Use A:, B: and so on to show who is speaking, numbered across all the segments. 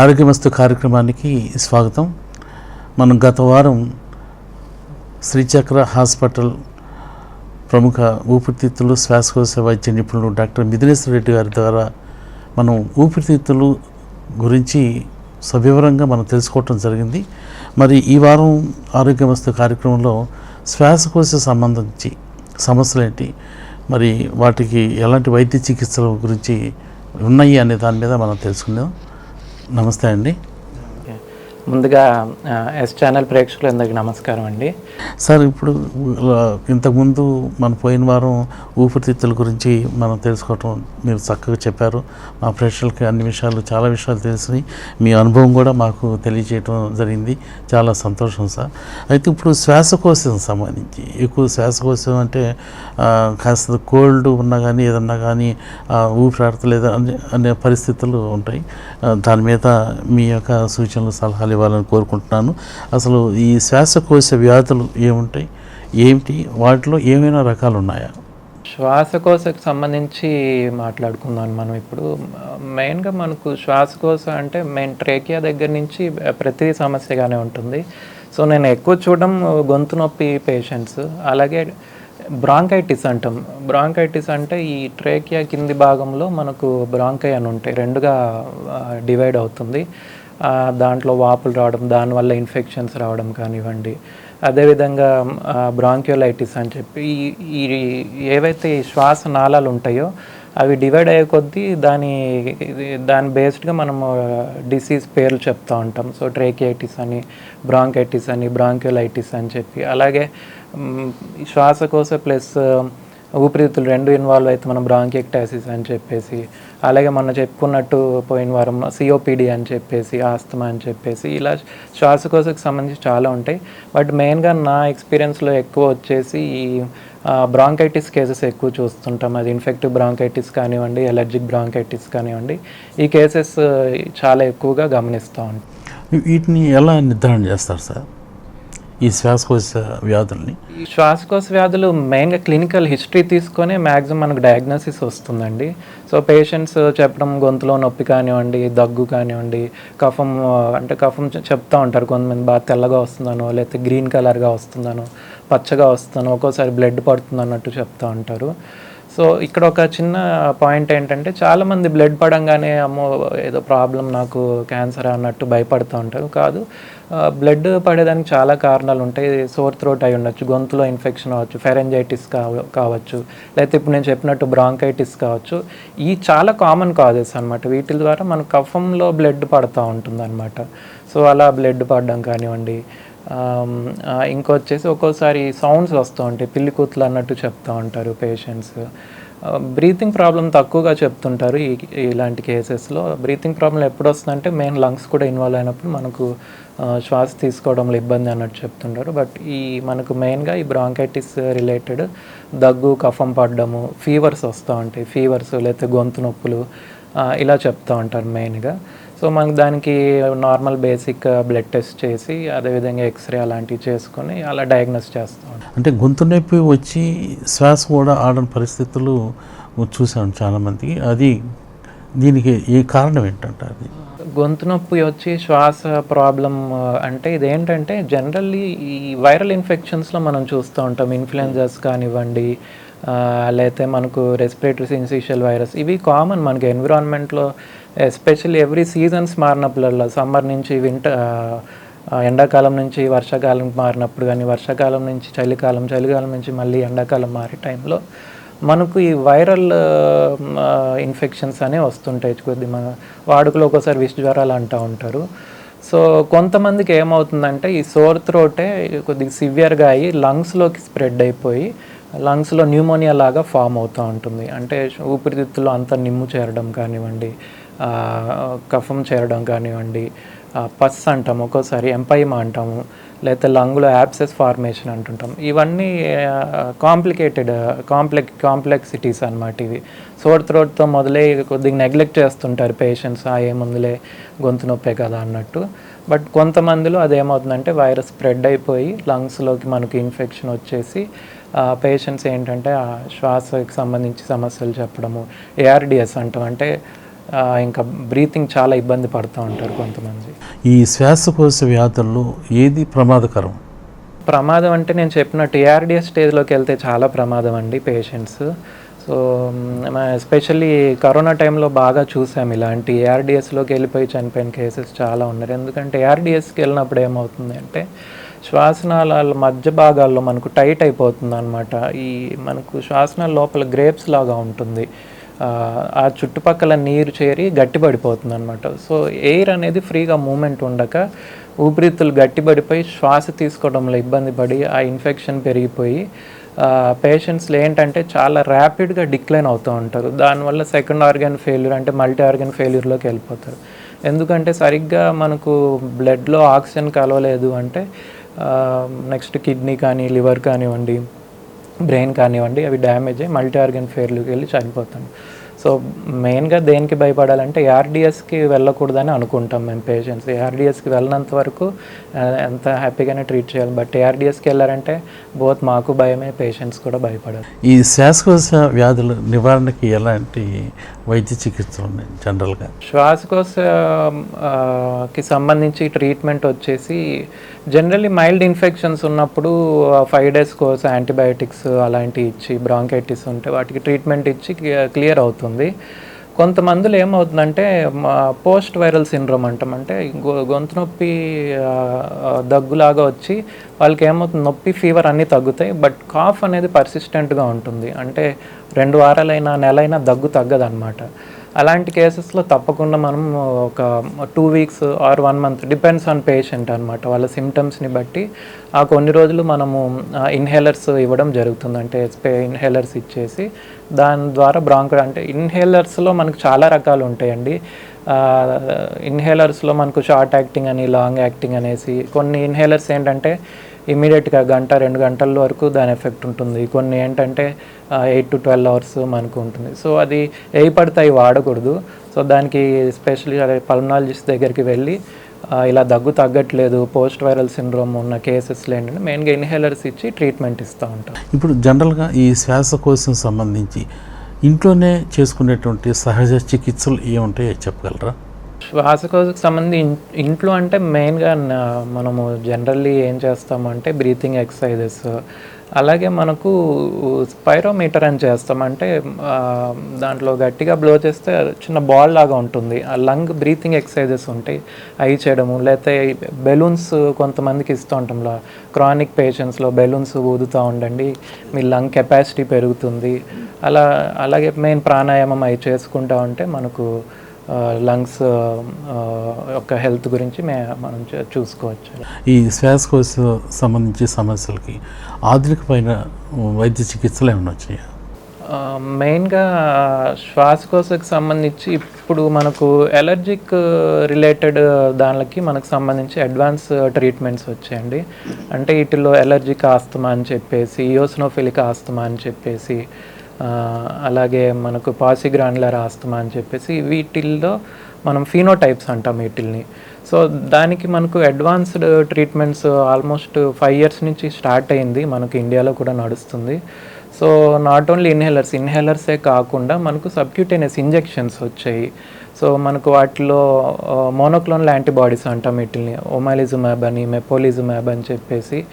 A: ఆరోగ్యమస్తు కార్యక్రమానికి స్వాగతం. మనం గత వారం శ్రీచక్ర హాస్పిటల్ ప్రముఖ ఊపిరితిత్తులు శ్వాసకోశ వైద్య నిపుణులు డాక్టర్ మిథునేశ్వర రెడ్డి గారి ద్వారా మనం ఊపిరితిత్తులు గురించి సవివరంగా మనం తెలుసుకోవటం జరిగింది. మరి ఈ వారం ఆరోగ్యమస్తు కార్యక్రమంలో శ్వాసకోశ సంబంధించి సమస్యలు ఏంటి మరి వాటికి ఎలాంటి వైద్య చికిత్సల గురించి ఉన్నాయి అనే దాని మీద మనం తెలుసుకుందాం. నమస్తే అండి.
B: ముందుగా ఎస్ ఛానల్ ప్రేక్షకులందరికీ నమస్కారం అండి.
A: సార్ ఇప్పుడు ఇంతకుముందు మన పోయిన వారం ఊపిరితిత్తుల గురించి మనం తెలుసుకోవటం మీరు చక్కగా చెప్పారు. మా ప్రేక్షకులకి అన్ని విషయాలు చాలా విషయాలు తెలిసినాయి. మీ అనుభవం కూడా మాకు తెలియజేయటం జరిగింది. చాలా సంతోషం సార్. అయితే ఇప్పుడు శ్వాసకోశం సంబంధించి ఎక్కువ శ్వాసకోశం అంటే కాస్త కోల్డ్ ఉన్నా కానీ ఏదన్నా కానీ ఊపిరాడత లేదా అనే పరిస్థితులు ఉంటాయి. దాని మీద మీ యొక్క సూచనలు సలహాలు ఇవ్వాలని కోరుకుంటున్నాను. అసలు ఈ శ్వాసకోశ వ్యాధులు ఏముంటాయి? ఏమిటి? వాటిలో ఏమైనా రకాలు ఉన్నాయా
B: శ్వాసకోశకు సంబంధించి మాట్లాడుకుందాం మనం ఇప్పుడు. మెయిన్గా మనకు శ్వాసకోశ అంటే మెయిన్ ట్రేకియా దగ్గర నుంచి ప్రతి సమస్యగానే ఉంటుంది. సో నేను ఎక్కువ చూడడం గొంతు నొప్పి పేషెంట్స్. అలాగే బ్రాంకైటిస్ అంటాం. బ్రాంకైటిస్ అంటే ఈ ట్రేకియా కింది భాగంలో మనకు బ్రాంకై అని ఉంటాయి. రెండుగా డివైడ్ అవుతుంది. దాంట్లో వాపులు రావడం దానివల్ల ఇన్ఫెక్షన్స్ రావడం కానివ్వండి. అదేవిధంగా బ్రాంక్యోలైటిస్ అని చెప్పి ఈ- ఈ ఏవైతే శ్వాస నాళాలు ఉంటాయో అవి డివైడ్ అయ్యే కొద్దీ దాని ఇది- దాని బేస్డ్గా మనము డిసీజ్ పేర్లు చెప్తా ఉంటాం. సో ట్రేకియైటిస్ అని బ్రాంకైటిస్ అని బ్రాంక్యోలైటిస్ అని చెప్పి. అలాగే శ్వాసకోశ ప్లస్ ఊపిరితిత్తులు రెండు ఇన్వాల్వ్ అయితే మనం బ్రాంకెక్టాసిస్ అని చెప్పేసి అలాగే మొన్న చెప్పుకున్నట్టు పోయిన వారం సిఓపిడి అని చెప్పేసి ఆస్తమా అని చెప్పేసి ఇలా శ్వాసకోశకు సంబంధించి చాలా ఉంటాయి. బట్ మెయిన్గా నా ఎక్స్పీరియన్స్లో ఎక్కువ వచ్చేసి ఈ బ్రాంకైటిస్ కేసెస్ ఎక్కువ చూస్తుంటాం. అది ఇన్ఫెక్టివ్ బ్రాంకైటిస్ కానివ్వండి ఎలర్జిక్ బ్రాంకైటిస్ కానివ్వండి ఈ కేసెస్ చాలా ఎక్కువగా గమనిస్తూ ఉంటాం.
A: వీటిని ఎలా నిర్ధారణ చేస్తారు సార్? ఈ శ్వాసకోశ వ్యాధుల్ని?
B: శ్వాసకోశ వ్యాధులు మెయిన్గా క్లినికల్ హిస్టరీ తీసుకొని మ్యాక్సిమం మనకు డయాగ్నోసిస్ వస్తుందండి. సో పేషెంట్స్ చెప్పడం గొంతులో నొప్పి కానివ్వండి దగ్గు కానివ్వండి కఫం అంటే కఫం చెప్తూ ఉంటారు కొంతమంది బాగా తెల్లగా వస్తుందనో లేకపోతే గ్రీన్ కలర్గా వస్తుందనో పచ్చగా వస్తుందనో ఒక్కోసారి బ్లడ్ పడుతుంది అన్నట్టు చెప్తూ ఉంటారు. సో ఇక్కడ ఒక చిన్న పాయింట్ ఏంటంటే చాలామంది బ్లడ్ పడంగానే అమ్మో ఏదో ప్రాబ్లం నాకు క్యాన్సర్ అన్నట్టు భయపడుతూ ఉంటారు. కాదు బ్లడ్ పడేదానికి చాలా కారణాలు ఉంటాయి. సోర్ థ్రోట్ అయి ఉండొచ్చు గొంతులో ఇన్ఫెక్షన్ అవ్వచ్చు ఫెరెంజైటిస్ కావ కావచ్చు లేకపోతే ఇప్పుడు నేను చెప్పినట్టు బ్రాంకైటిస్ కావచ్చు. ఈ చాలా కామన్ కాజెస్ అనమాట వీటి ద్వారా మన కఫంలో బ్లడ్ పడుతూ ఉంటుంది సో అలా బ్లడ్ పడడం కానివ్వండి ఇంకొచ్చేసి ఒక్కోసారి సౌండ్స్ వస్తూ ఉంటాయి. పిల్లి కూతులు అన్నట్టు చెప్తూ ఉంటారు పేషెంట్స్ బ్రీతింగ్ ప్రాబ్లం తక్కువగా చెప్తుంటారు ఈ ఇలాంటి కేసెస్లో బ్రీతింగ్ ప్రాబ్లం ఎప్పుడు వస్తుందంటే మెయిన్ లంగ్స్ కూడా ఇన్వాల్వ్ అయినప్పుడు మనకు శ్వాస తీసుకోవడంలో ఇబ్బంది అన్నట్టు చెప్తుంటారు. బట్ ఈ మనకు మెయిన్గా ఈ బ్రాంకైటిస్ రిలేటెడ్ దగ్గు కఫం పడ్డము ఫీవర్స్ వస్తూ ఉంటాయి. ఫీవర్స్ లేకపోతే గొంతు నొప్పులు ఇలా చెప్తూ ఉంటారు మెయిన్గా సో మనకు దానికి నార్మల్ బేసిక్ బ్లడ్ టెస్ట్ చేసి అదేవిధంగా ఎక్స్రే అలాంటివి చేసుకొని అలా డయాగ్నోస్ చేస్తూ ఉంటాం
A: అంటే గొంతు నొప్పి వచ్చి శ్వాస కూడా ఆడని పరిస్థితులు చూసాను చాలామందికి. అది దీనికి ఏ కారణం ఏంటంటే అది
B: గొంతు నొప్పి వచ్చి శ్వాస ప్రాబ్లం అంటే ఇదేంటంటే జనరల్లీ ఈ వైరల్ ఇన్ఫెక్షన్స్లో మనం చూస్తూ ఉంటాం. ఇన్ఫ్లుయెంజాస్ కానివ్వండి లేతే లేకపోతే మనకు రెస్పిరేటరీ సిన్సిషియల్ వైరస్ ఇవి కామన్ మనకి ఎన్విరాన్మెంట్లో ఎస్పెషల్లీ ఎవ్రీ సీజన్స్ మారినప్పుడల్లా సమ్మర్ నుంచి వింటర్ ఎండాకాలం నుంచి వర్షాకాలం మారినప్పుడు కానీ వర్షాకాలం నుంచి చలికాలం చలికాలం నుంచి మళ్ళీ ఎండాకాలం మారే టైంలో మనకు ఈ వైరల్ ఇన్ఫెక్షన్స్ అనేవి వస్తుంటాయి కొద్ది మన వాడుకలో ఒక్కోసారి విష్ జ్వరాలు అంటూ ఉంటారు. సో కొంతమందికి ఏమవుతుందంటే ఈ సోర్ త్రోటే కొద్దిగా సివియర్గా అయ్యి లంగ్స్లోకి స్ప్రెడ్ అయిపోయి లంగ్స్లో న్యూమోనియా లాగా ఫామ్ అవుతూ ఉంటుంది. అంటే ఊపిరితిత్తులో అంతా నిమ్ము చేరడం కానివ్వండి కఫం చేరడం కానివ్వండి పస్ అంటాము ఒక్కోసారి ఎంపైమా అంటాము లేకపోతే లంగ్లో యాప్సెస్ ఫార్మేషన్ అంటుంటాం. ఇవన్నీ కాంప్లికేటెడ్ కాంప్లెక్ కాంప్లెక్సిటీస్ అనమాట ఇవి. సోర్ త్రోట్తో మొదలై కొద్దిగా నెగ్లెక్ట్ చేస్తుంటారు పేషెంట్స్ ఆ ఏముందిలే గొంతు నొప్పే కదా అన్నట్టు. బట్ కొంతమందిలో అదేమవుతుందంటే వైరస్ స్ప్రెడ్ అయిపోయి లంగ్స్లోకి మనకు ఇన్ఫెక్షన్ వచ్చేసి పేషెంట్స్ ఏంటంటే ఆ శ్వాసకి సంబంధించి సమస్యలు చెప్పడము ఏఆర్డిఎస్ అంటాం. అంటే ఇంకా బ్రీతింగ్ చాలా ఇబ్బంది పడుతూ ఉంటారు కొంతమంది.
A: ఈ శ్వాసకోశ వ్యాధుల్లో ఏది ప్రమాదకరం?
B: ప్రమాదం అంటే నేను చెప్పినట్టు ఏఆర్డిఎస్ స్టేజ్లోకి వెళ్తే చాలా ప్రమాదం అండి పేషెంట్స్. సో ఎస్పెషల్లీ కరోనా టైంలో బాగా చూసాం ఇలాంటి ఏఆర్డిఎస్లోకి వెళ్ళిపోయి చనిపోయిన కేసెస్ చాలా ఉన్నారు ఎందుకంటే ఏఆర్డిఎస్కి వెళ్ళినప్పుడు ఏమవుతుంది అంటే శ్వాసనాళాల మధ్య భాగాల్లో మనకు టైట్ అయిపోతుంది అనమాట ఈ మనకు శ్వాసనాల లోపల గ్రేప్స్ లాగా ఉంటుంది. ఆ, చుట్టుపక్కల నీరు చేరి గట్టిపడిపోతుంది అనమాట సో ఎయిర్ అనేది ఫ్రీగా మూమెంట్ ఉండక ఊపిరితిత్తులు గట్టిపడిపోయి శ్వాస తీసుకోవడంలో ఇబ్బంది పడి ఆ ఇన్ఫెక్షన్ పెరిగిపోయి పేషెంట్స్లో ఏంటంటే చాలా ర్యాపిడ్గా డిక్లైన్ అవుతూ ఉంటారు. దానివల్ల సెకండ్ ఆర్గాన్ ఫెయిల్యూర్ అంటే మల్టీ ఆర్గాన్ ఫెయిల్యూర్లోకి వెళ్ళిపోతారు. ఎందుకంటే సరిగ్గా మనకు బ్లడ్లో ఆక్సిజన్ కలవలేదు అంటే నెక్స్ట్ కిడ్నీ కానీ లివర్ కానివ్వండి బ్రెయిన్ కానివ్వండి అవి డ్యామేజ్ అయ్యి మల్టీ ఆర్గన్ ఫెయిల్యూర్కి వెళ్ళి చనిపోతాం. సో మెయిన్గా దేనికి భయపడాలంటే ఏఆర్డిఎస్కి వెళ్ళకూడదని అనుకుంటాం మేము పేషెంట్స్. ఏఆర్డిఎస్కి వెళ్ళినంత వరకు ఎంత హ్యాపీగానే ట్రీట్ చేయాలి. బట్ ఏఆర్డిఎస్కి వెళ్ళారంటే బోత్ మాకు భయమే పేషెంట్స్ కూడా భయపడారు.
A: ఈ శ్వాసకోశ వ్యాధుల నివారణకి ఎలాంటి వైద్య చికిత్సలు ఉన్నాయి జనరల్గా?
B: శ్వాసకోశ ఆ, కి సంబంధించి ట్రీట్మెంట్ వచ్చేసి జనరల్లీ మైల్డ్ ఇన్ఫెక్షన్స్ ఉన్నప్పుడు ఫైవ్ డేస్ కోర్స్ యాంటీబయాటిక్స్ అలాంటివి ఇచ్చి బ్రాంకైటిస్ ఉంటే వాటికి ట్రీట్మెంట్ ఇచ్చి క్లియర్ అవుతుంది. కొంతమందిలో ఏమవుతుందంటే పోస్ట్ వైరల్ సిండ్రోమ్ అంటాం. అంటే గొ- గొంతు నొప్పి దగ్గులాగా వచ్చి వాళ్ళకి ఏమవుతుంది? నొప్పి ఫీవర్ అన్నీ తగ్గుతాయి. బట్ కాఫ్ అనేది పర్సిస్టెంట్గా ఉంటుంది. అంటే రెండు వారాలైనా నెలైనా దగ్గు తగ్గదన్నమాట. అలాంటి కేసెస్లో తప్పకుండా మనం ఒక two weeks or one month depends on patient అనమాట వాళ్ళ సిమ్టమ్స్ని బట్టి ఆ కొన్ని రోజులు మనము ఇన్హేలర్స్ ఇవ్వడం జరుగుతుంది. అంటే స్పే ఇన్హేలర్స్ ఇచ్చేసి దాని ద్వారా బ్రాంక్ అంటే ఇన్హేలర్స్లో మనకు చాలా రకాలు ఉంటాయండి ఇన్హేలర్స్లో మనకు షార్ట్ యాక్టింగ్ అని లాంగ్ యాక్టింగ్ అనేసి కొన్ని ఇన్హేలర్స్ ఏంటంటే ఇమీడియట్గా గంట రెండు గంటల వరకు దాని ఎఫెక్ట్ ఉంటుంది. కొన్ని ఏంటంటే ఎయిట్ టు ట్వెల్వ్ అవర్స్ మనకు ఉంటుంది. సో అది ఏ పడితే అవి వాడకూడదు. సో దానికి స్పెషల్లీ అదే పల్మనాలజిస్ట్ దగ్గరికి వెళ్ళి ఇలా దగ్గు తగ్గట్లేదు పోస్ట్ వైరల్ సిండ్రోమ్ ఉన్న కేసెస్లో ఏంటంటే మెయిన్గా ఇన్హేలర్స్ ఇచ్చి ట్రీట్మెంట్ ఇస్తూ ఉంటాం
A: ఇప్పుడు జనరల్గా ఈ శ్వాసకోశం సంబంధించి ఇంట్లోనే చేసుకునేటువంటి సహజ చికిత్సలు ఏముంటాయో చెప్పగలరా?
B: శ్వాసకోశకు సంబంధించి ఇంట్లో అంటే మెయిన్గా మనము జనరల్లీ ఏం చేస్తామంటే బ్రీతింగ్ ఎక్సర్సైజెస్ అలాగే మనకు స్పైరోమీటర్ అని చేస్తాం. అంటే దాంట్లో గట్టిగా బ్లో చేస్తే చిన్న బాల్ లాగా ఉంటుంది. ఆ లంగ్ బ్రీతింగ్ ఎక్సర్సైజెస్ ఉంటాయి. అవి చేయడము లేకపోతే బెలూన్స్ కొంతమందికి ఇస్తూ ఉంటాం క్రానిక్ పేషెంట్స్లో బెలూన్స్ ఊదుతూ ఉండండి. మీ లంగ్ కెపాసిటీ పెరుగుతుంది. అలా అలాగే మెయిన్ ప్రాణాయామం అవి చేసుకుంటా ఉంటే మనకు లంగ్స్ యొక్క హెల్త్ గురించి మే మనం చూసుకోవచ్చు.
A: ఈ శ్వాసకోశ సంబంధించి సమస్యలకి ఆధునికమైన వైద్య చికిత్సలు ఏమైనా వచ్చాయా?
B: మెయిన్గా శ్వాసకోశకు సంబంధించి ఇప్పుడు మనకు ఎలర్జిక్ రిలేటెడ్ దానికి మనకు సంబంధించి అడ్వాన్స్ ట్రీట్మెంట్స్ వచ్చాయండి. అంటే వీటిలో ఎలర్జిక్ ఆస్తమా అని చెప్పేసి ఇయోస్నోఫిలిక్ ఆస్తమా అని చెప్పేసి అలాగే మనకు పాసిగ్రాన్లర్ ఆస్తమా అని చెప్పేసి వీటిల్లో మనం ఫీనోటైప్స్ అంటాం వీటిల్ని. సో దానికి మనకు advanced treatments almost five years నుంచి స్టార్ట్ అయింది. మనకు ఇండియాలో కూడా నడుస్తుంది. సో నాట్ ఓన్లీ ఇన్హేలర్స్ ఇన్హేలర్సే కాకుండా మనకు సబ్క్యూటేనియస్ ఇంజెక్షన్స్ వచ్చాయి. సో మనకు వాటిలో మోనోక్లోనల్ యాంటీబాడీస్ అంటాం వీటిని ఒమాలిజుమాబ్ అని మెపోలిజుమాబ్ అని చెప్పేసి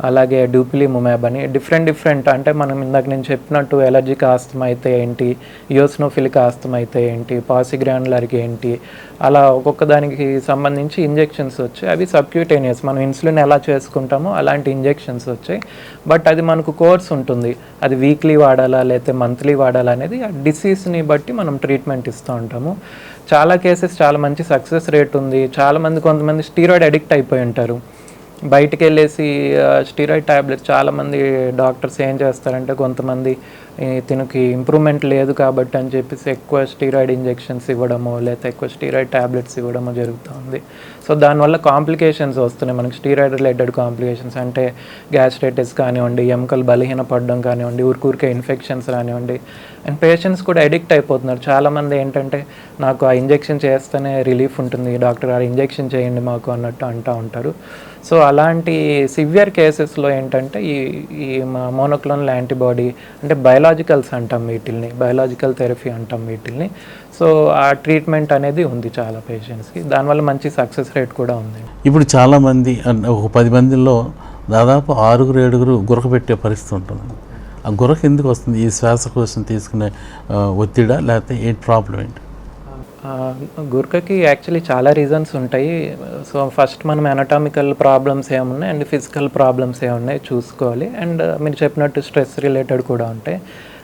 B: అలాగే డ్యూపిలిముమాబ్ అని. డిఫరెంట్ డిఫరెంట్ అంటే మనం ఇందాక నేను చెప్పినట్టు ఎలర్జిక్ ఆస్తం అయితే ఏంటి యోస్నోఫిలిక్ ఆస్తం అయితే ఏంటి పాసిగ్రాన్లర్కి ఏంటి అలా ఒక్కొక్క దానికి సంబంధించి ఇంజెక్షన్స్ వచ్చాయి. అవి సబ్క్యూటేనియస్ మనం ఇన్సులిన్ ఎలా చేసుకుంటామో అలాంటి ఇంజెక్షన్స్ వచ్చాయి. బట్ అది మనకు కోర్స్ ఉంటుంది. అది వీక్లీ వాడాలా లేకపోతే మంత్లీ వాడాలా అనేది ఆ డిసీజ్ని బట్టి మనం ట్రీట్మెంట్ ఇస్తూ ఉంటాము. చాలా కేసెస్ చాలా మంచి సక్సెస్ రేట్ ఉంది. చాలామంది కొంతమంది స్టీరాయిడ్ అడిక్ట్ అయిపోయి ఉంటారు. బయటికి వెళ్ళేసి స్టీరాయిడ్ ట్యాబ్లెట్స్ చాలామంది డాక్టర్స్ ఏం చేస్తారంటే కొంతమంది ఇతనికి తినకి ఇంప్రూవ్మెంట్ లేదు కాబట్టి అని చెప్పేసి ఎక్కువ స్టీరాయిడ్ ఇంజెక్షన్స్ ఇవ్వడము లేకపోతే ఎక్కువ స్టీరాయిడ్ ట్యాబ్లెట్స్ ఇవ్వడము జరుగుతుంది సో దానివల్ల కాంప్లికేషన్స్ వస్తున్నాయి. మనకి స్టీరాయిడ్ రిలేటెడ్ కాంప్లికేషన్స్ అంటే గ్యాస్ట్రైటిస్ కానివ్వండి ఎముకలు బలహీన పడడం కానివ్వండి ఊరికూరికే ఇన్ఫెక్షన్స్ కానివ్వండి అండ్ పేషెంట్స్ కూడా అడిక్ట్ అయిపోతున్నారు. చాలామంది ఏంటంటే నాకు ఆ ఇంజెక్షన్ చేస్తేనే రిలీఫ్ ఉంటుంది డాక్టర్ గారు ఇంజెక్షన్ చేయండి మాకు అన్నట్టు అంటూ ఉంటారు. సో అలాంటి సివియర్ కేసెస్లో ఏంటంటే ఈ ఈ మోనోక్లోనల్ యాంటీబాడీ అంటే బయలాజికల్స్ అంటాం వీటిల్ని బయలాజికల్ థెరపీ అంటాం వీటిల్ని. సో ఆ ట్రీట్మెంట్ అనేది ఉంది చాలా పేషెంట్స్కి. దానివల్ల మంచి సక్సెస్ రేట్ కూడా ఉంది.
A: ఇప్పుడు చాలామంది ఒక పది మందిలో దాదాపు ఆరుగురు ఏడుగురు గురక పెట్టే పరిస్థితి ఉంటుంది. ఆ గురక ఎందుకు వస్తుంది? ఈ శ్వాసకోశం తీసుకునే ఒత్తిడా లేకపోతే ఏంటి ప్రాబ్లం ఏంటి?
B: గురకకి యాక్చువల్లీ చాలా రీజన్స్ ఉంటాయి. సో ఫస్ట్ మనం అనటామికల్ ప్రాబ్లమ్స్ ఏమున్నాయి అండ్ ఫిజికల్ ప్రాబ్లమ్స్ ఏమున్నాయి చూసుకోవాలి. అండ్ మీరు చెప్పినట్టు స్ట్రెస్ రిలేటెడ్ కూడా ఉంటాయి.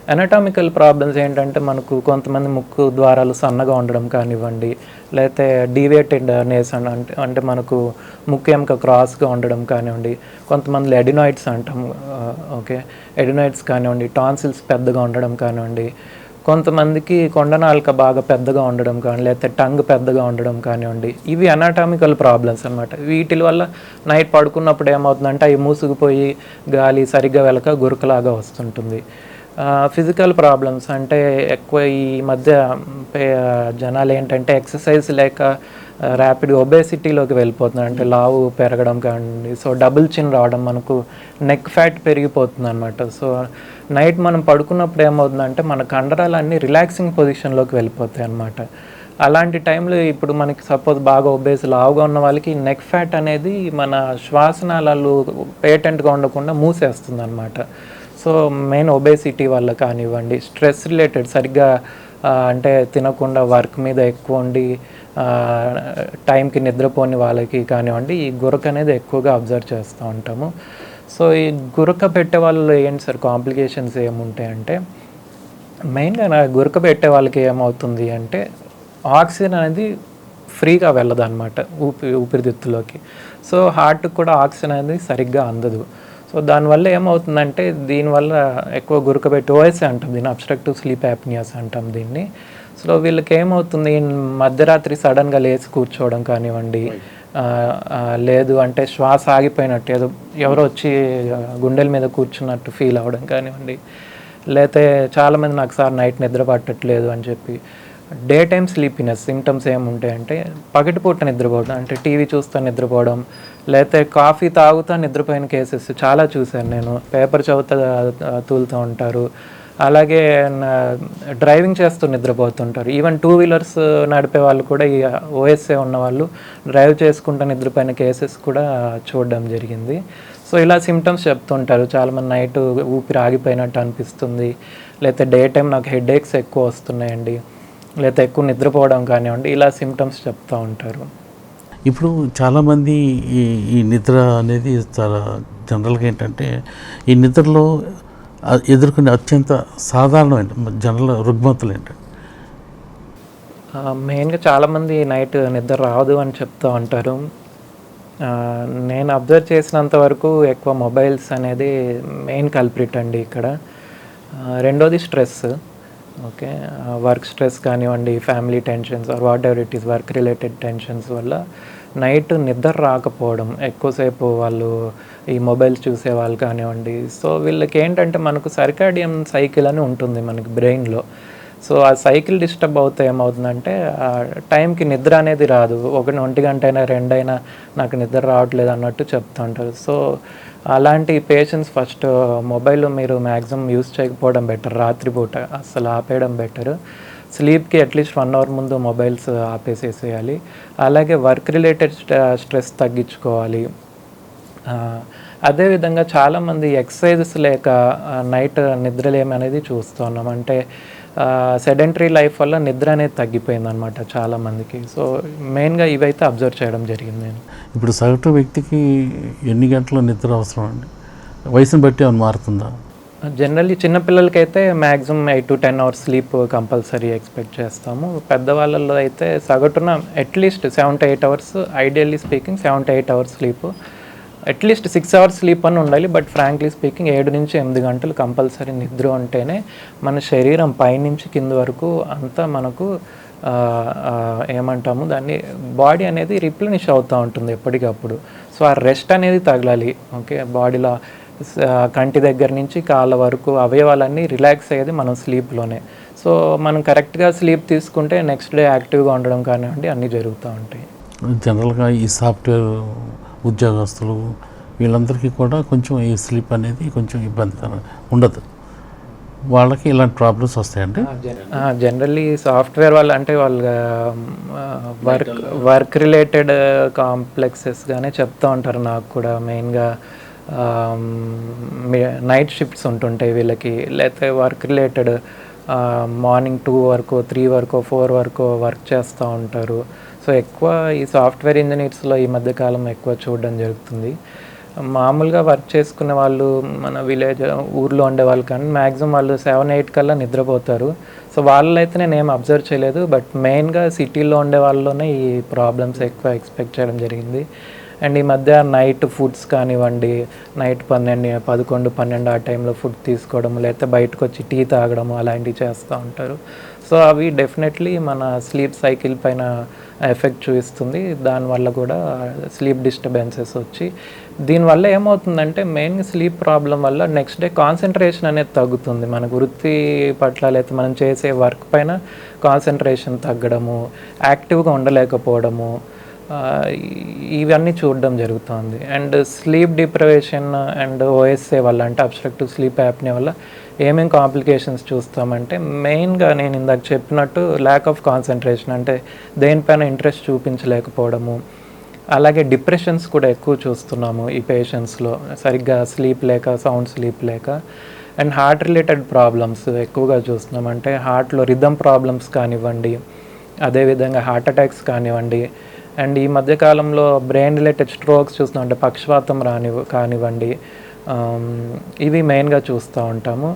B: ఎనటామికల్ ప్రాబ్లమ్స్ ఏంటంటే మనకు కొంతమంది ముక్కు ద్వారాలు సన్నగా ఉండడం కానివ్వండి లేకపోతే డీవేటెడ్ నేస్ అంటే అంటే మనకు ముక్కు ఎముక క్రాస్గా ఉండడం కానివ్వండి కొంతమంది ఎడినాయిడ్స్ అంటాం ఓకే ఎడినాయిడ్స్ కానివ్వండి టాన్సిల్స్ పెద్దగా ఉండడం కానివ్వండి కొంతమందికి కొండనాలుక బాగా పెద్దగా ఉండడం కానీ లేకపోతే టంగ్ పెద్దగా ఉండడం కానివ్వండి ఇవి అనాటామికల్ ప్రాబ్లమ్స్ అన్నమాట. వీటి వల్ల నైట్ పడుకున్నప్పుడు ఏమవుతుందంటే అవి మూసుకుపోయి గాలి సరిగ్గా వెళ్ళక గురుకలాగా వస్తుంటుంది. ఫిజికల్ ప్రాబ్లమ్స్ అంటే ఎక్కువ ఈ మధ్య జనాలు ఏంటంటే ఎక్సర్సైజ్ లేక ర్యాపిడ్ ఒబేసిటీలోకి వెళ్ళిపోతున్నారు. అంటే లావు పెరగడం కానీ సో డబుల్ చిన్ రావడం మనకు నెక్ ఫ్యాట్ పెరిగిపోతుంది అనమాట సో నైట్ మనం పడుకున్నప్పుడు ఏమవుతుందంటే మన కండరాలన్నీ రిలాక్సింగ్ పొజిషన్లోకి వెళ్ళిపోతాయి అనమాట అలాంటి టైంలో ఇప్పుడు మనకి సపోజ్ బాగా ఒబేస్ లావుగా ఉన్న వాళ్ళకి నెక్ ఫ్యాట్ అనేది మన శ్వాసనాళాలు పేటెంట్గా ఉండకుండా మూసేస్తుంది అనమాట సో మెయిన్ ఒబేసిటీ వల్ల కానివ్వండి స్ట్రెస్ రిలేటెడ్ సరిగ్గా అంటే తినకుండా వర్క్ మీద ఎక్కువ ఉండి టైంకి నిద్రపోని వాళ్ళకి కానివ్వండి ఈ గురక అనేది ఎక్కువగా అబ్జర్వ్ చేస్తూ ఉంటాము. సో ఈ గురక పెట్టే వాళ్ళు ఏంటి సార్ కాంప్లికేషన్స్ ఏముంటాయంటే మెయిన్గా నా గురక పెట్టే వాళ్ళకి ఏమవుతుంది అంటే ఆక్సిజన్ అనేది ఫ్రీగా వెళ్ళదు అనమాట ఊపి ఊపిరితిత్తులోకి. సో హార్ట్కి కూడా ఆక్సిజన్ అనేది సరిగ్గా అందదు. సో దానివల్ల ఏమవుతుందంటే దీనివల్ల ఎక్కువ గురకబెట్టి ఓఎస్ అంటాం దీన్ని అబ్స్ట్రక్టివ్ స్లీప్ యాప్నియాస్ అంటాం దీన్ని. సో వీళ్ళకి ఏమవుతుంది మధ్యరాత్రి సడన్గా లేచి కూర్చోవడం కానివ్వండి లేదు అంటే శ్వాస ఆగిపోయినట్టు ఏదో ఎవరో వచ్చి గుండెల మీద కూర్చున్నట్టు ఫీల్ అవ్వడం కానివ్వండి. లేతే చాలామంది నాకు సార్ నైట్ నిద్ర పట్టట్లేదు అని చెప్పి డే టైమ్ స్లీపీనెస్ సిమ్టమ్స్ ఏముంటాయంటే పగటిపూట నిద్రపోవడం అంటే టీవీ చూస్తా నిద్రపోవడం లేకపోతే కాఫీ తాగుతా నిద్రపోయిన కేసెస్ చాలా చూశాను నేను. పేపర్ చదువుతా తూలుతూ ఉంటారు. అలాగే నా- డ్రైవింగ్ చేస్తూ నిద్రపోతుంటారు. ఈవెన్ టూ వీలర్స్ నడిపే వాళ్ళు కూడా ఈ ఓఎస్ఏ ఉన్నవాళ్ళు డ్రైవ్ చేసుకుంటూ నిద్రపోయిన కేసెస్ కూడా చూడడం జరిగింది. సో ఇలా సిమ్టమ్స్ చెప్తుంటారు. చాలామంది నైట్ ఊపిరి ఆగిపోయినట్టు అనిపిస్తుంది. లేకపోతే డే టైం నాకు హెడ్ ఎక్కువ వస్తున్నాయండి. లేకపోతే ఎక్కువ నిద్రపోవడం కానివ్వండి ఇలా సిమ్టమ్స్ చెప్తూ ఉంటారు.
A: ఇప్పుడు చాలామంది ఈ ఈ నిద్ర అనేది చాలా జనరల్గా ఏంటంటే ఈ నిద్రలో ఎదుర్కొనే అత్యంత సాధారణమైన జనరల్ రుగ్మతులు ఏంటంటే
B: మెయిన్గా చాలామంది నైట్ నిద్ర రాదు అని చెప్తూ ఉంటారు. నేను అబ్జర్వ్ చేసినంత వరకు ఎక్కువ మొబైల్స్ అనేది మెయిన్ కల్ప్రిట్ అండి ఇక్కడ. రెండోది స్ట్రెస్ ఓకే. వర్క్ స్ట్రెస్ కానివ్వండి family tensions or whatever it is work related tensions వల్ల నైట్ నిద్ర రాకపోవడం ఎక్కువసేపు వాళ్ళు ఈ మొబైల్స్ చూసే వాళ్ళు కానివ్వండి. సో వీళ్ళకి ఏంటంటే మనకు సర్కాడియం సైకిల్ అని ఉంటుంది మనకి బ్రెయిన్లో. సో ఆ సైకిల్ డిస్టర్బ్ అవుతే ఏమవుతుందంటే ఆ టైంకి నిద్ర అనేది రాదు. ఒక ఒంటి గంట అయినా రెండైనా నాకు నిద్ర రావట్లేదు అన్నట్టు చెప్తుంటారు. సో అలాంటి పేషెంట్స్ ఫస్ట్ మొబైల్ మీరు మ్యాక్సిమం యూస్ చేయకపోవడం బెటర్ రాత్రిపూట అసలు ఆపేయడం బెటర్ స్లీప్కి అట్లీస్ట్ వన్ అవర్ ముందు మొబైల్స్ ఆపేసేసేయాలి. అలాగే వర్క్ రిలేటెడ్ స్ట్రెస్ తగ్గించుకోవాలి. అదేవిధంగా చాలామంది ఎక్సర్సైజెస్ లేక నైట్ నిద్రలేమనేది చూస్తున్నాం అంటే సెడెంటరీ లైఫ్ వల్ల నిద్ర అనేది తగ్గిపోయింది అనమాట చాలామందికి. సో మెయిన్గా ఇవైతే అబ్జర్వ్ చేయడం జరిగింది నేను.
A: ఇప్పుడు సగటు వ్యక్తికి ఎన్ని గంటల నిద్ర అవసరం అండి? వయసును బట్టి ఏమైనా మారుతుందా?
B: జనరల్లీ చిన్నపిల్లలకైతే maximum eight to ten hours sleep compulsory expect చేస్తాము. పెద్దవాళ్ళలో అయితే సగటున at least seven to eight hours ideally speaking seven to eight hours sleep. At least six hours sleep అని ఉండాలి బట్ ఫ్రాంక్లీ స్పీకింగ్ ఏడు నుంచి ఎనిమిది గంటలు కంపల్సరీ నిద్ర ఉంటేనే మన శరీరం పైనుంచి కింద వరకు అంతా మనకు ఏమంటాము దాన్ని బాడీ అనేది రిప్లెనిష్ అవుతూ ఉంటుంది ఎప్పటికప్పుడు. సో ఆ రెస్ట్ అనేది తగలాలి ఓకే బాడీలో కంటి దగ్గర నుంచి కాళ్ళ వరకు అవయవాలన్నీ రిలాక్స్ అయ్యేది మనం స్లీప్లోనే సో మనం కరెక్ట్గా స్లీప్ తీసుకుంటే నెక్స్ట్ డే యాక్టివ్గా ఉండడం కానివ్వండి అన్నీ జరుగుతూ ఉంటాయి.
A: జనరల్గా ఈ సాఫ్ట్వేర్ ఉద్యోగస్తులు వీళ్ళందరికీ కూడా కొంచెం ఈ స్లీప్ అనేది కొంచెం ఇబ్బంది ఉండదు. వాళ్ళకి ఇలాంటి ప్రాబ్లమ్స్ వస్తాయండి?
B: జనరల్లీ సాఫ్ట్వేర్ వాళ్ళు అంటే వాళ్ళ వర్క్ వర్క్ రిలేటెడ్ కాంప్లెక్సెస్గానే చెప్తూ ఉంటారు నాకు కూడా మెయిన్గా. నైట్ షిఫ్ట్స్ ఉంటుంటాయి వీళ్ళకి. లేకపోతే వర్క్ రిలేటెడ్ మార్నింగ్ టూ వరకు త్రీ వరకు ఫోర్ వరకు వర్క్ చేస్తూ ఉంటారు. సో ఎక్కువ ఈ సాఫ్ట్వేర్ ఇంజనీర్స్లో ఈ మధ్యకాలం ఎక్కువ చూడడం జరుగుతుంది. మామూలుగా వర్క్ చేసుకునే వాళ్ళు మన విలేజ్ ఊర్లో ఉండే వాళ్ళు కానీ మ్యాక్సిమం వాళ్ళు సెవెన్ ఎయిట్ కల్లా నిద్రపోతారు. సో వాళ్ళైతే నేను ఏం అబ్జర్వ్ చేయలేదు. బట్ మెయిన్గా సిటీలో ఉండే వాళ్ళలోనే ఈ ప్రాబ్లమ్స్ ఎక్కువ ఎక్స్పెక్ట్ చేయడం జరిగింది. అండ్ ఈ మధ్య నైట్ ఫుడ్స్ కానివ్వండి నైట్ పన్నెండు పదకొండు పన్నెండు ఆ టైంలో ఫుడ్ తీసుకోవడం లేకపోతే బయటకు వచ్చి టీ తాగడం అలాంటివి చేస్తూ ఉంటారు. సో అవి డెఫినెట్లీ మన స్లీప్ సైకిల్ పైన ఎఫెక్ట్ చూపిస్తుంది. దానివల్ల కూడా స్లీప్ డిస్టర్బెన్సెస్ వచ్చి దీనివల్ల ఏమవుతుందంటే మెయిన్ స్లీప్ ప్రాబ్లం వల్ల నెక్స్ట్ డే కాన్సన్ట్రేషన్ అనేది తగ్గుతుంది. మనకు వృత్తి పట్ల లేకపోతే మనం చేసే వర్క్ పైన కాన్సన్ట్రేషన్ తగ్గడము యాక్టివ్గా ఉండలేకపోవడము ఇవన్నీ చూడడం జరుగుతుంది. And sleep deprivation and OSA వల్ల అంటే అబ్స్ట్రక్టివ్ స్లీప్ యాప్ని వల్ల ఏమేం కాంప్లికేషన్స్ చూస్తామంటే మెయిన్గా నేను ఇందాక చెప్పినట్టు ల్యాక్ ఆఫ్ కాన్సన్ట్రేషన్ అంటే దేనిపైన ఇంట్రెస్ట్ చూపించలేకపోవడము. అలాగే డిప్రెషన్స్ కూడా ఎక్కువ చూస్తున్నాము ఈ పేషెంట్స్లో సరిగ్గా స్లీప్ లేక సౌండ్ స్లీప్ లేక. అండ్ హార్ట్ రిలేటెడ్ ప్రాబ్లమ్స్ ఎక్కువగా చూస్తున్నాం. అంటే హార్ట్లో రిథమ్ ప్రాబ్లమ్స్ కానివ్వండి అదేవిధంగా హార్ట్ అటాక్స్ కానివ్వండి. అండ్ ఈ మధ్యకాలంలో బ్రెయిన్ రిలేటెడ్ స్ట్రోక్స్ చూస్తున్నాం. అంటే పక్షవాతం రాని కానివ్వండి. ఇవి మెయిన్గా చూస్తూ ఉంటాము.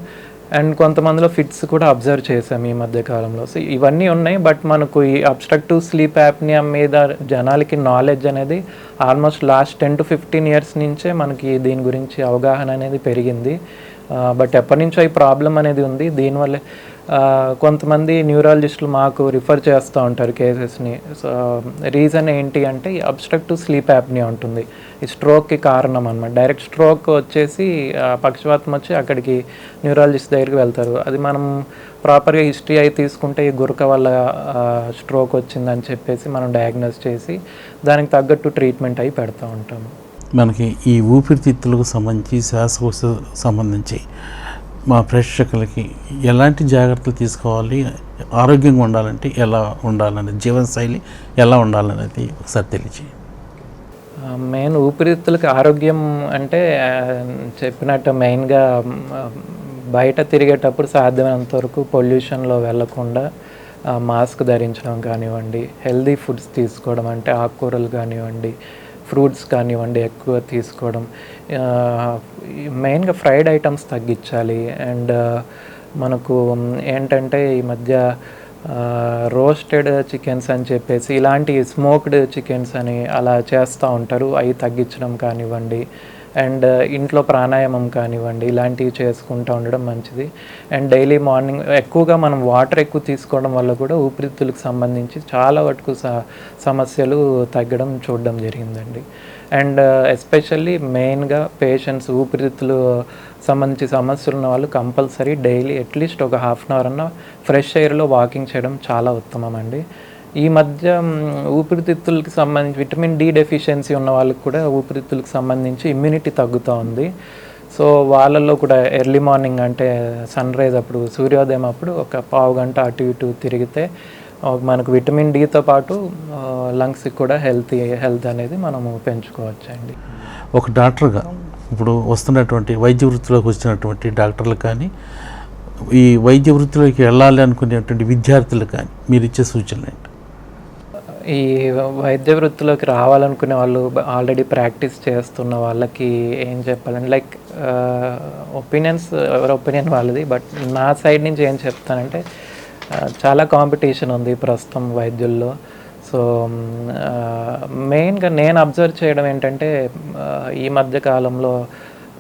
B: అండ్ కొంతమందిలో ఫిట్స్ కూడా అబ్జర్వ్ చేసాము ఈ మధ్య కాలంలో. సో ఇవన్నీ ఉన్నాయి బట్ మనకు ఈ అబ్స్ట్రక్టివ్ స్లీప్ యాప్నియా మీద జనాలకి నాలెడ్జ్ అనేది almost last ten to fifteen years నుంచే మనకి దీని గురించి అవగాహన అనేది పెరిగింది. బట్ ఎప్పటి నుంచో ఈ ప్రాబ్లం అనేది ఉంది. దీనివల్ల కొంతమంది న్యూరాలజిస్టులు మాకు రిఫర్ చేస్తూ ఉంటారు కేసెస్ని సో రీజన్ ఏంటి అంటే అబ్స్ట్రక్టివ్ స్లీప్ యాప్నియా ఉంటుంది. ఈ స్ట్రోక్కి కారణం అనమాట డైరెక్ట్ స్ట్రోక్ వచ్చేసి పక్షవాతం వచ్చి అక్కడికి న్యూరాలజిస్ట్ దగ్గరికి వెళ్తారు. అది మనం ప్రాపర్గా హిస్టరీ అయి తీసుకుంటే ఈ గురక వల్ల స్ట్రోక్ వచ్చిందని చెప్పేసి మనం డయాగ్నోస్ చేసి దానికి తగ్గట్టు ట్రీట్మెంట్ అయి పెడతా ఉంటాము.
A: మనకి ఈ ఊపిరితిత్తులకు సంబంధించి శ్వాసకోశ సంబంధించి మా ప్రేక్షకులకి ఎలాంటి జాగ్రత్తలు తీసుకోవాలి ఆరోగ్యంగా ఉండాలంటే ఎలా ఉండాలనేది జీవనశైలి ఎలా ఉండాలనేది ఒకసారి తెలియజేయండి
B: మెయిన్ ఊపిరితిత్తులకి ఆరోగ్యం అంటే చెప్పినట్టు మెయిన్గా బయట తిరిగేటప్పుడు సాధ్యమైనంత వరకు పొల్యూషన్లో వెళ్ళకుండా మాస్క్ ధరించడం కానివ్వండి హెల్దీ ఫుడ్స్ తీసుకోవడం అంటే ఆకుకూరలు కానివ్వండి ఫ్రూట్స్ కానివ్వండి ఎక్కువ తీసుకోవడం మెయిన్గా ఫ్రైడ్ ఐటమ్స్ తగ్గించాలి. అండ్ మనకు ఏంటంటే ఈ మధ్య రోస్టెడ్ చికెన్స్ అని చెప్పేసి ఇలాంటి స్మోక్డ్ చికెన్స్ అని అలా చేస్తూ ఉంటారు. అవి తగ్గించడం కానివ్వండి అండ్ uh, ఇంట్లో ప్రాణాయామం కానివ్వండి ఇలాంటివి చేసుకుంటూ ఉండడం మంచిది. అండ్ డైలీ మార్నింగ్ ఎక్కువగా మనం వాటర్ ఎక్కువ తీసుకోవడం వల్ల కూడా ఊపిరితిత్తులకు సంబంధించి చాలా వరకు స- సమస్యలు తగ్గడం చూడడం జరిగిందండి. అండ్ uh, ఎస్పెషల్లీ మెయిన్గా పేషెంట్స్ ఊపిరితిత్తులు సంబంధించి సమస్యలు ఉన్న వాళ్ళు కంపల్సరీ డైలీ అట్లీస్ట్ ఒక హాఫ్ అన్ అవర్ అన్న ఫ్రెష్ ఎయిర్లో వాకింగ్ చేయడం చాలా ఉత్తమం అండి. ఈ మధ్య ఊపిరితిత్తులకి సంబంధించి విటమిన్ డి డెఫిషియన్సీ ఉన్న వాళ్ళకి కూడా ఊపిరితిత్తులకు సంబంధించి ఇమ్యూనిటీ తగ్గుతూ ఉంది సో వాళ్ళల్లో కూడా ఎర్లీ మార్నింగ్ అంటే సన్ రైజ్ అప్పుడు సూర్యోదయం అప్పుడు ఒక పావు గంట అటు ఇటు తిరిగితే మనకు విటమిన్ డితో పాటు లంగ్స్కి కూడా హెల్తీ హెల్త్ అనేది మనము పెంచుకోవచ్చు అండి
A: ఒక డాక్టర్గా ఇప్పుడు వస్తున్నటువంటి వైద్య వృత్తిలోకి వచ్చినటువంటి డాక్టర్లు కానీ ఈ వైద్య వృత్తిలోకి వెళ్ళాలి అనుకునేటువంటి విద్యార్థులు కానీ మీరు ఇచ్చే సూచనలు ఏంటి?
B: ఈ వైద్య వృత్తిలోకి రావాలనుకునే వాళ్ళు ఆల్రెడీ ప్రాక్టీస్ చేస్తున్న వాళ్ళకి ఏం చెప్పాలంటే లైక్ ఒపీనియన్స్ ఎవరి ఒపీనియన్ వాళ్ళది బట్ నా సైడ్ నుంచి ఏం చెప్తానంటే చాలా కాంపిటీషన్ ఉంది ప్రస్తుతం వైద్యుల్లో. సో మెయిన్గా నేను అబ్జర్వ్ చేయడం ఏంటంటే ఈ మధ్య కాలంలో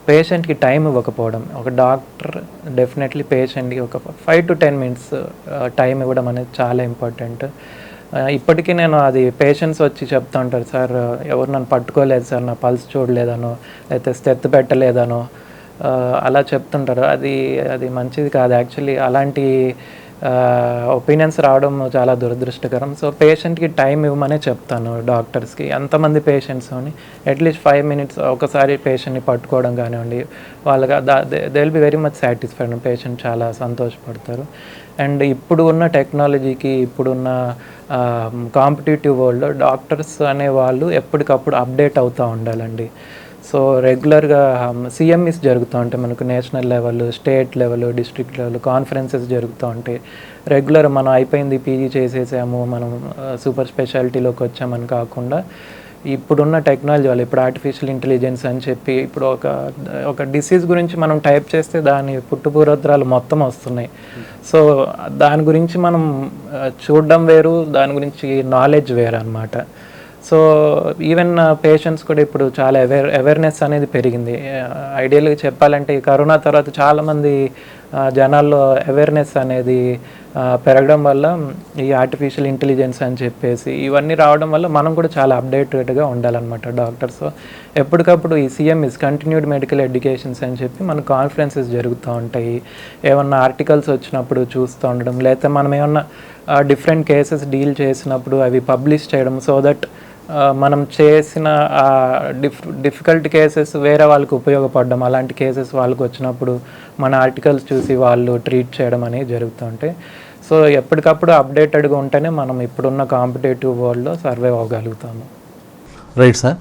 B: పేషెంట్కి టైం ఇవ్వకపోవడం ఒక డాక్టర్ డెఫినెట్లీ పేషెంట్కి ఒక five to ten minutes time ఇవ్వడం అనేది చాలా ఇంపార్టెంట్ ఇప్పటికీ నేను అది పేషెంట్స్ వచ్చి చెప్తా ఉంటారు సార్ ఎవరు నన్ను పట్టుకోలేదు సార్ నా పల్స్ చూడలేదనో లేకపోతే స్టెత్ పెట్టలేదనో ఆ, అలా చెప్తుంటారు. అది అది మంచిది కాదు. యాక్చువల్లీ అలాంటి ఒపీనియన్స్ రావడం చాలా దురదృష్టకరం. సో పేషెంట్కి టైం ఇవ్వమనే చెప్తాను డాక్టర్స్కి ఎంతమంది పేషెంట్స్ అని అట్లీస్ట్ ఫైవ్ మినిట్స్ ఒకసారి పేషెంట్ని పట్టుకోవడం కానివ్వండి వాళ్ళకి they will be very much satisfied patient చాలా సంతోషపడతారు. అండ్ ఇప్పుడు ఉన్న టెక్నాలజీకి ఇప్పుడున్న కాంపిటేటివ్ వరల్డ్లో డాక్టర్స్ అనే వాళ్ళు ఎప్పటికప్పుడు అప్డేట్ అవుతూ ఉండాలండి. సో రెగ్యులర్గా సిఎంఈస్ జరుగుతూ ఉంటాయి మనకు national level state level district level conferences జరుగుతూ ఉంటాయి రెగ్యులర్ మనం అయిపోయింది పీజీ చేసేసాము మనం సూపర్ స్పెషాలిటీలోకి వచ్చామని కాకుండా ఇప్పుడున్న టెక్నాలజీ వాళ్ళు ఇప్పుడు ఆర్టిఫిషియల్ ఇంటెలిజెన్స్ అని చెప్పి ఇప్పుడు ఒక ఒక డిసీజ్ గురించి మనం టైప్ చేస్తే దాని పుట్టుపూర్వత్రాలు మొత్తం వస్తున్నాయి. సో దాని గురించి మనం చూడడం వేరు దాని గురించి నాలెడ్జ్ వేరు అనమాట సో ఈవెన్ పేషెంట్స్ uh, కూడా ఇప్పుడు చాలా అవేర్ అవేర్నెస్ అనేది పెరిగింది. Uh, ఐడియల్గా చెప్పాలంటే ఈ కరోనా తర్వాత చాలామంది uh, జనాల్లో అవేర్నెస్ అనేది పెరగడం వల్ల ఈ ఆర్టిఫిషియల్ ఇంటెలిజెన్స్ అని చెప్పేసి ఇవన్నీ రావడం వల్ల మనం కూడా చాలా అప్డేటెడ్గా ఉండాలన్నమాట డాక్టర్స్. ఎప్పటికప్పుడు ఈ CMEs continued medical educations అని చెప్పి మన కాన్ఫరెన్సెస్ జరుగుతూ ఉంటాయి. ఏమన్నా ఆర్టికల్స్ వచ్చినప్పుడు చూస్తూ ఉండడం లేకపోతే మనం ఏమన్నా డిఫరెంట్ కేసెస్ డీల్ చేసినప్పుడు అవి పబ్లిష్ చేయడం సో దట్ మనం చేసిన ఆ డిఫ్ డిఫికల్ట్ కేసెస్ వేరే వాళ్ళకి ఉపయోగపడడం అలాంటి కేసెస్ వాళ్ళకి వచ్చినప్పుడు మన ఆర్టికల్స్ చూసి వాళ్ళు ట్రీట్ చేయడం అనేది జరుగుతుంటాయి సో ఎప్పటికప్పుడు అప్డేటెడ్గా ఉంటేనే మనం ఇప్పుడున్న కాంపిటేటివ్ వరల్డ్లో సర్వైవ్ అవ్వగలుగుతాము.
A: Right sir.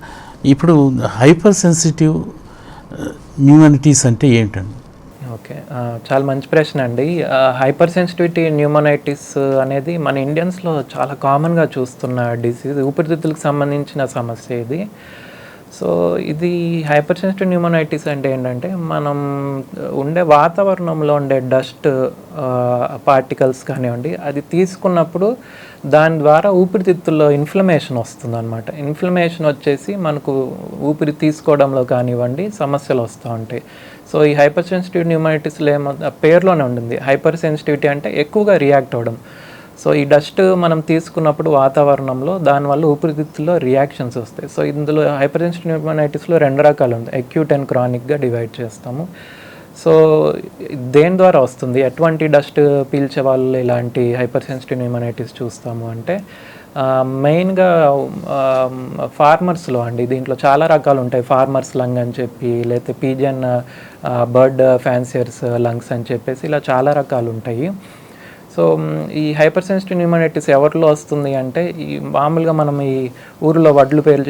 A: ఇప్పుడు హైపర్ సెన్సిటివ్ న్యూమనిటీస్ అంటే ఏంటండి?
B: ఓకే. చాలా మంచి ప్రశ్న అండి. హైపర్ సెన్సిటివిటీ న్యూమోనైటిస్ అనేది మన ఇండియన్స్లో చాలా కామన్గా చూస్తున్న డిసీజ్ ఊపిరితిత్తులకు సంబంధించిన సమస్య ఇది. సో ఇది హైపర్ సెన్సిటివ్ న్యూమోనైటిస్ అంటే ఏంటంటే మనం ఉండే వాతావరణంలో ఉండే డస్ట్ పార్టికల్స్ కానివ్వండి అది తీసుకున్నప్పుడు దాని ద్వారా ఊపిరితిత్తుల్లో ఇన్ఫ్లమేషన్ వస్తుంది అనమాట ఇన్ఫ్లమేషన్ వచ్చేసి మనకు ఊపిరి తీసుకోవడంలో కానివ్వండి సమస్యలు వస్తూ ఉంటాయి. సో ఈ హైపర్ సెన్సిటివ్ న్యూమైటిస్లో ఏమో పేర్లోనే పేరులోనే ఉంటుంది హైపర్ సెన్సిటివిటీ అంటే ఎక్కువగా రియాక్ట్ అవ్వడం సో ఈ డస్ట్ మనం తీసుకున్నప్పుడు వాతావరణంలో దానివల్ల ఊపిరితిత్తుల్లో రియాక్షన్స్ వస్తాయి. సో ఇందులో హైపర్ సెన్సిటివ్ న్యూమైటిస్లో రెండు రకాలు ఉంది అక్యూట్ అండ్ క్రానిక్గా డివైడ్ చేస్తాము. సో దేని ద్వారా వస్తుంది? ఎటువంటి డస్ట్ పీల్చే వాళ్ళు ఇలాంటి హైపర్ సెన్సిటివ్ న్యూమనైటిస్ చూస్తాము అంటే మెయిన్గా ఫార్మర్స్లో అండి దీంట్లో చాలా రకాలు ఉంటాయి ఫార్మర్స్ లంగ్ అని చెప్పి లేకపోతే పీజన్ బర్డ్ ఫ్యాన్సియర్స్ లంగ్స్ అని చెప్పేసి ఇలా చాలా రకాలు ఉంటాయి సో ఈ హైపర్ సెన్సిటివ్ న్యూమనైటిస్ ఎవరిలో వస్తుంది అంటే ఈ మామూలుగా మనం ఈ ఊరిలో వడ్లు పేరు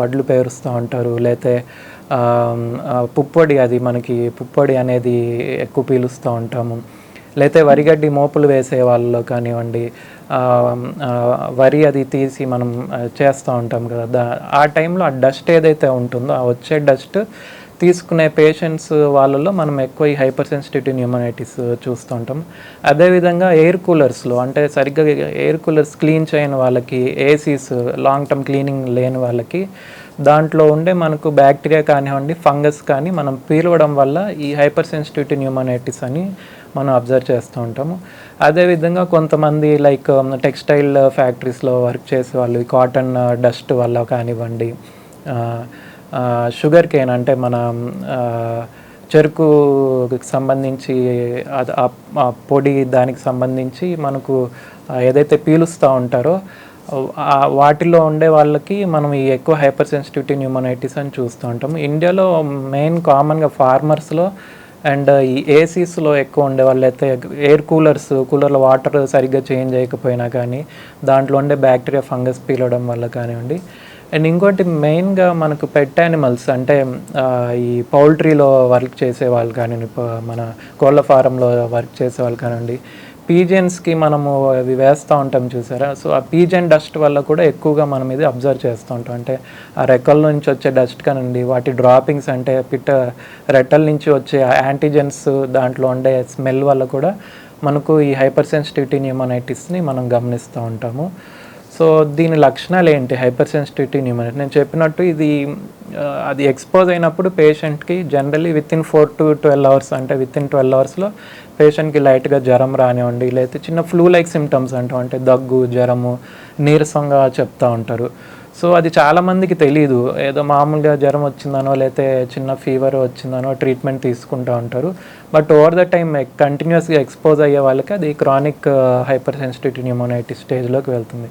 B: వడ్లు పేరుస్తూ ఉంటారు. లేతే పుప్పొడి అది మనకి పుప్పొడి అనేది ఎక్కువ పీలుస్తూ ఉంటాము. లేతే వరిగడ్డి మోపులు వేసే వాళ్ళలో కానివ్వండి వరి అది తీసి మనం చేస్తూ ఉంటాం కదా. దా ఆ టైంలో ఆ డస్ట్ ఏదైతే ఉంటుందో ఆ వచ్చే డస్ట్ తీసుకునే పేషెంట్స్ వాళ్ళలో మనం ఎక్కువ ఈ హైపర్ సెన్సిటివిటీ న్యూమనైటిస్ చూస్తుంటాం అదేవిధంగా ఎయిర్ కూలర్స్లో అంటే సరిగ్గా ఎయిర్ కూలర్స్ క్లీన్ చేయని వాళ్ళకి ఏసీస్ లాంగ్ టర్మ్ క్లీనింగ్ లేని వాళ్ళకి దాంట్లో ఉండే మనకు బ్యాక్టీరియా కానివ్వండి ఫంగస్ కానీ మనం పీలవడం వల్ల ఈ హైపర్ సెన్సిటివిటీ న్యూమనైటిస్ అని మనం అబ్జర్వ్ చేస్తూ ఉంటాము. అదేవిధంగా కొంతమంది లైక్ టెక్స్టైల్ ఫ్యాక్టరీస్లో వర్క్ చేసే వాళ్ళు కాటన్ డస్ట్ uh, వల్ల కానివ్వండి uh, uh, షుగర్ కేన్ అంటే మన um, చెరుకు చెరుకుకి సంబంధించి అది ఆ- పొడి దానికి సంబంధించి మనకు ఏదైతే పీలుస్తూ ఉంటారో వాటిలో ఉండే వాళ్ళకి మనం ఈ ఎక్కువ హైపర్ సెన్సిటివిటీ న్యూమోనైటిస్ అని చూస్తూ ఉంటాం ఇండియాలో మెయిన్ కామన్గా ఫార్మర్స్లో అండ్ ఈ ఏసీస్లో ఎక్కువ ఉండే వాళ్ళు అయితే ఎయిర్ కూలర్స్ కూలర్లో వాటర్ సరిగ్గా చేంజ్ చేయకపోయినా కానీ దాంట్లో ఉండే బ్యాక్టీరియా ఫంగస్ పీలవడం వల్ల కానివ్వండి. అండ్ ఇంకోటి మెయిన్గా మనకు పెట్ యానిమల్స్ అంటే ఈ పౌల్ట్రీలో వర్క్ చేసే వాళ్ళు కానివ్వండి మన కోళ్ళ ఫారంలో వర్క్ చేసే వాళ్ళు కానివ్వండి పీజెన్స్కి మనము అవి వేస్తూ ఉంటాం చూసారా? సో ఆ పీజెన్ డస్ట్ వల్ల కూడా ఎక్కువగా మనం ఇది అబ్జర్వ్ చేస్తూ ఉంటాం. అంటే ఆ రెక్కల నుంచి వచ్చే డస్ట్ కానివ్వండి వాటి డ్రాపింగ్స్ అంటే పిట్ట రెట్టల నుంచి వచ్చే యాంటీజెన్స్ దాంట్లో ఉండే స్మెల్ వల్ల కూడా మనకు ఈ హైపర్ సెన్సిటివిటీ న్యూమనైటిస్ని మనం గమనిస్తూ ఉంటాము. సో దీని లక్షణాలు ఏంటి? Hyper sensitivity pneumonia. నేను చెప్పినట్టు ఇది అది ఎక్స్పోజ్ అయినప్పుడు పేషెంట్కి generally within four to twelve hours అంటే విత్ ఇన్ ట్వెల్వ్ అవర్స్లో పేషెంట్కి లైట్గా జ్వరం రానివ్వండి లేకపోతే చిన్న ఫ్లూ లైక్ సిమ్టమ్స్ అంటాం అంటే దగ్గు జ్వరము నీరసంగా చెప్తూ ఉంటారు. సో అది చాలామందికి తెలియదు ఏదో మామూలుగా జ్వరం వచ్చిందనో లేకపోతే చిన్న ఫీవర్ వచ్చిందనో ట్రీట్మెంట్ తీసుకుంటూ ఉంటారు. బట్ ఓవర్ ద టైం కంటిన్యూస్గా ఎక్స్పోజ్ అయ్యే వాళ్ళకి అది క్రానిక్ హైపర్ సెన్సిటివిటీ న్యూమోనైటిస్ స్టేజ్లోకి వెళ్తుంది.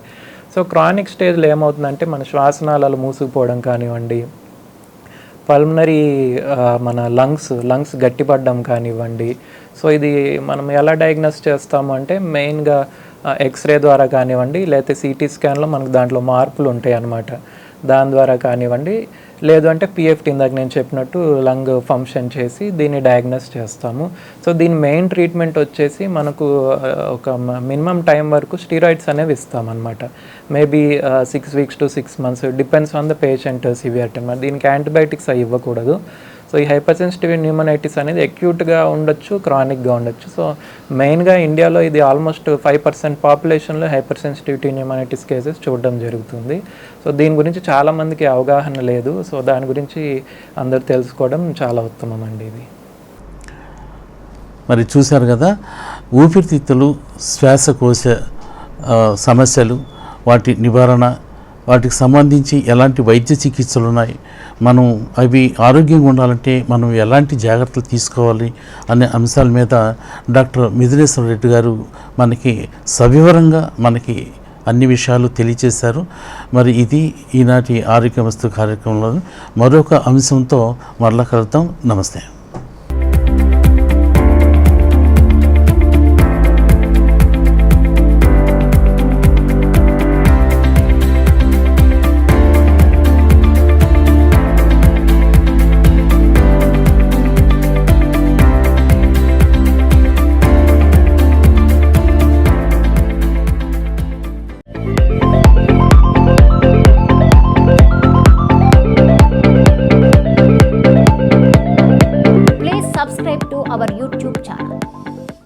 B: సో క్రానిక్ స్టేజ్లో ఏమవుతుందంటే మన శ్వాసనాళాలు మూసుకుపోవడం కానివ్వండి పల్మనరీ మన లంగ్స్ లంగ్స్ గట్టిపడడం కానివ్వండి. సో ఇది మనం ఎలా డయాగ్నోస్ చేస్తాము అంటే మెయిన్గా ఎక్స్రే ద్వారా కానివ్వండి లేకపోతే సిటీ స్కాన్లో మనకు దాంట్లో మార్పులు ఉంటాయి అన్నమాట దాని ద్వారా కానివ్వండి. లేదు అంటే పిఎఫ్టీ ఇందాక నేను చెప్పినట్టు లంగ్ ఫంక్షన్ చేసి దీన్ని డయాగ్నోస్ చేస్తాము. సో దీని మెయిన్ ట్రీట్మెంట్ వచ్చేసి మనకు ఒక మినిమం టైం వరకు స్టీరాయిడ్స్ అనేవి ఇస్తామన్నమాట. Maybe six weeks to six months depends on the patient severity అన్నమాట దీనికి యాంటీబయాటిక్స్ అవి ఇవ్వకూడదు. సో ఈ హైపర్ సెన్సిటివ్ న్యూమనైటిస్ అనేది అక్యూట్గా ఉండొచ్చు క్రానిక్గా ఉండొచ్చు. సో మెయిన్గా ఇండియాలో ఇది ఆల్మోస్ట్ ఫైవ్ పర్సెంట్ పాపులేషన్లో హైపర్ సెన్సిటివిటీ న్యూమనైటిస్ కేసెస్ చూడడం జరుగుతుంది. సో దీని గురించి చాలామందికి అవగాహన లేదు. సో దాని గురించి అందరూ తెలుసుకోవడం చాలా ఉత్తమం అండి ఇది.
A: మరి చూశారు కదా ఊపిరితిత్తులు శ్వాసకోశ సమస్యలు వాటి నివారణ వాటికి సంబంధించి ఎలాంటి వైద్య చికిత్సలు ఉన్నాయి? మనం అవి ఆరోగ్యంగా ఉండాలంటే మనం ఎలాంటి జాగ్రత్తలు తీసుకోవాలి అనే అంశాల మీద డాక్టర్ మిథునేశ్వర రెడ్డి గారు మనకి సవివరంగా మనకి అన్ని విషయాలు తెలియచేశారు. మరి ఇది ఈనాటి ఆరోగ్య వస్తు కార్యక్రమంలో మరొక అంశంతో మరలా కలుద్దాం. నమస్తే.